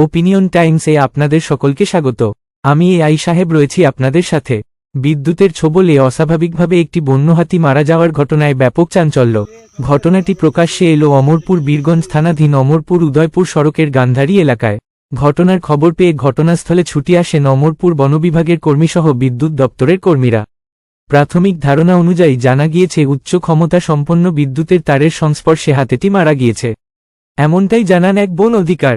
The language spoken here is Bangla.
ওপিনিয়ন টাইমসে আপনাদের সকলকে স্বাগত। আমি এ আই সাহেব রয়েছি আপনাদের সাথে। বিদ্যুতের ছোবলে অস্বাভাবিকভাবে একটি বন্যহাতি মারা যাওয়ার ঘটনায় ব্যাপক চাঞ্চল্য। ঘটনাটি প্রকাশ্যে এলো অমরপুর বীরগঞ্জ থানাধীন অমরপুর উদয়পুর সড়কের গান্ধারী এলাকায়। ঘটনার খবর পেয়ে ঘটনাস্থলে ছুটি আসেন অমরপুর বনবিভাগের কর্মীসহ বিদ্যুৎ দপ্তরের কর্মীরা। প্রাথমিক ধারণা অনুযায়ী জানা গিয়েছে, উচ্চ ক্ষমতা সম্পন্ন বিদ্যুতের তারের সংস্পর্শে হাতেটি মারা গিয়েছে। এমনটাই জানান এক বন অধিকার।